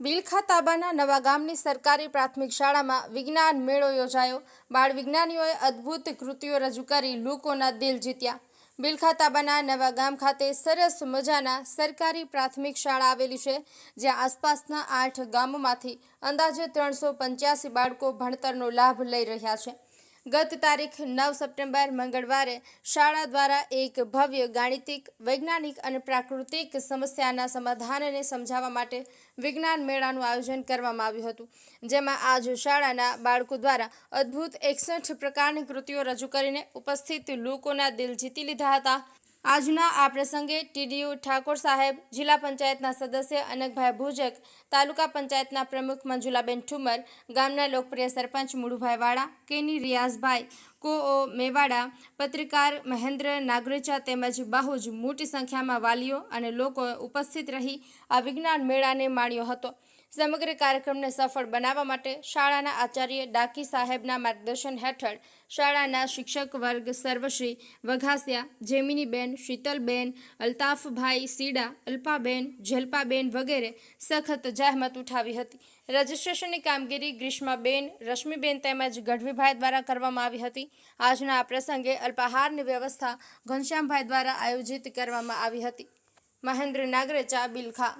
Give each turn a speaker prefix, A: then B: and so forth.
A: બિલખા તાબાના નવા ગામની સરકારી પ્રાથમિક શાળામાં વિજ્ઞાન મેળો યોજાયો. બાળ વિજ્ઞાનીઓએ અદ્ભુત કૃતિઓ રજૂ કરી લોકોના દિલ જીત્યા. બિલખા તાબાના નવા ગામ ખાતે સરસ મજાના સરકારી પ્રાથમિક શાળા આવેલી છે, જ્યાં આસપાસના આઠ ગામોમાંથી અંદાજે ત્રણસો પંચ્યાસી બાળકો ભણતરનો લાભ લઈ રહ્યા છે. ગત તારીખ નવ સપ્ટેમ્બર મંગળવારે શાળા દ્વારા એક ભવ્ય ગાણિતિક, વૈજ્ઞાનિક અને પ્રાકૃતિક સમસ્યાના સમાધાનને સમજાવવા માટે વિજ્ઞાન મેળાનું આયોજન કરવામાં આવ્યું હતું. જેમાં આજ શાળાના બાળકો દ્વારા અદ્ભુત એકસઠ પ્રકારની કૃતિઓ રજૂ કરીને ઉપસ્થિત લોકોના દિલ જીતી લીધા હતા. આજના આ પ્રસંગે ટીડીયુ ઠાકોર સાહેબ, જિલ્લા પંચાયતના સદસ્ય અનકભાઈ ભુજક, તાલુકા પંચાયતના પ્રમુખ મંજુલાબેન ઠુમર, ગામના લોકપ્રિય સરપંચ મુળુભાઈ વાળા, કેની રિયાઝભાઈ, કોઓ મેવાડા, પત્રકાર મહેન્દ્ર નાગરેચા તેમજ બહુ મોટી સંખ્યામાં વાલીઓ અને લોકો ઉપસ્થિત રહી આ વિજ્ઞાન મેળાને માણ્યો હતો. સમગ્ર કાર્યક્રમને સફળ બનાવવા માટે શાળાના આચાર્ય ડાકી સાહેબના માર્ગદર્શન હેઠળ શાળાના શિક્ષક વર્ગ સર્વશ્રી વઘાસિયા, જેમિનીબેન, શીતલબેન, અલ્તાફભાઈ સીડા, અલ્પાબેન, જલપાબેન વગેરે સખત જહેમત ઉઠાવી હતી. રજિસ્ટ્રેશનની કામગીરી ગ્રીષ્માબેન, રશ્મિબેન તેમજ ગઢવીભાઈ દ્વારા કરવામાં આવી હતી. આજના આ પ્રસંગે અલ્પાહારની વ્યવસ્થા ઘનશ્યામભાઈ દ્વારા આયોજિત કરવામાં આવી હતી. મહેન્દ્ર નાગરેચા, બિલખા.